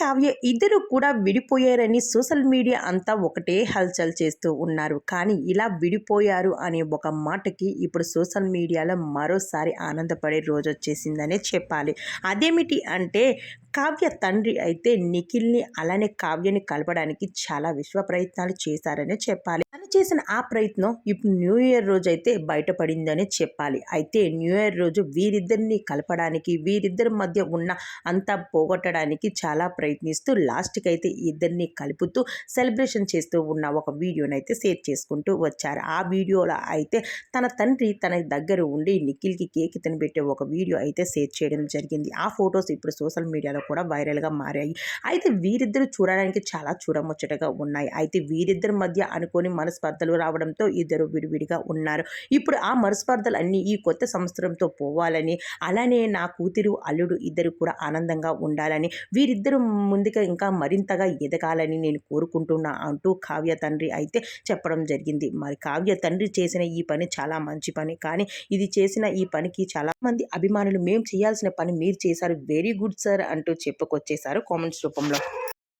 కావ్య ఇద్దరు కూడా విడిపోయారని social media అంతా ఒకటే హల్చల్ చేస్తూ ఉన్నారు. కానీ ఇలా విడిపోయారు అనే ఒక మాటకి ఇప్పుడు సోషల్ మీడియాలో మరోసారి ఆనందపడే రోజు వచ్చేసిందనే చెప్పాలి. అదేమిటి అంటే కావ్య తండ్రి అయితే నిఖిల్ని అలానే కావ్యని కలపడానికి చాలా విశ్వ ప్రయత్నాలు చేశారనే చెప్పాలి. తను చేసిన ఆ ప్రయత్నం ఇప్పుడు న్యూ ఇయర్ రోజు అయితే బయటపడిందనే చెప్పాలి. అయితే న్యూ ఇయర్ రోజు వీరిద్దరిని కలపడానికి వీరిద్దరి మధ్య ఉన్న అంతా పోగొట్టడానికి చాలా ప్రయత్నిస్తూ లాస్ట్కి అయితే ఇద్దరిని కలుపుతూ సెలబ్రేషన్ చేస్తూ ఉన్న ఒక వీడియోని అయితే షేర్ చేసుకుంటూ వచ్చారు. ఆ వీడియోలో అయితే తన తండ్రి తన దగ్గర ఉండి నిఖిల్కి కేక్ తినబెట్టే ఒక వీడియో అయితే షేర్ చేయడం జరిగింది. ఆ ఫొటోస్ ఇప్పుడు సోషల్ మీడియాలో కూడా వైరల్గా మారాయి. అయితే వీరిద్దరు చూడడానికి చాలా చూడముచ్చటగా ఉన్నాయి. అయితే వీరిద్దరి మధ్య అనుకోని మనస్పర్ధలు రావడంతో ఇద్దరు విడివిడిగా ఉన్నారు. ఇప్పుడు ఆ మనస్పర్ధలు అన్నీ ఈ కొత్త సంవత్సరంతో పోవాలని అలానే నా కూతురు అల్లుడు ఇద్దరు కూడా ఆనందంగా ఉండాలని వీరిద్దరు ముందుగా ఇంకా మరింతగా ఎదగాలని నేను కోరుకుంటున్నా అంటూ కావ్య తండ్రి అయితే చెప్పడం జరిగింది. మరి కావ్య తండ్రి చేసిన ఈ పని చాలా మంచి పని. కానీ ఇది చేసిన ఈ పనికి చాలా మంది అభిమానులు మేము చేయాల్సిన పని మీరు చేశారు. వెరీ గుడ్ సార్ అంటూ చెప్పుకొచ్చేశారు కామెంట్స్ రూపంలో.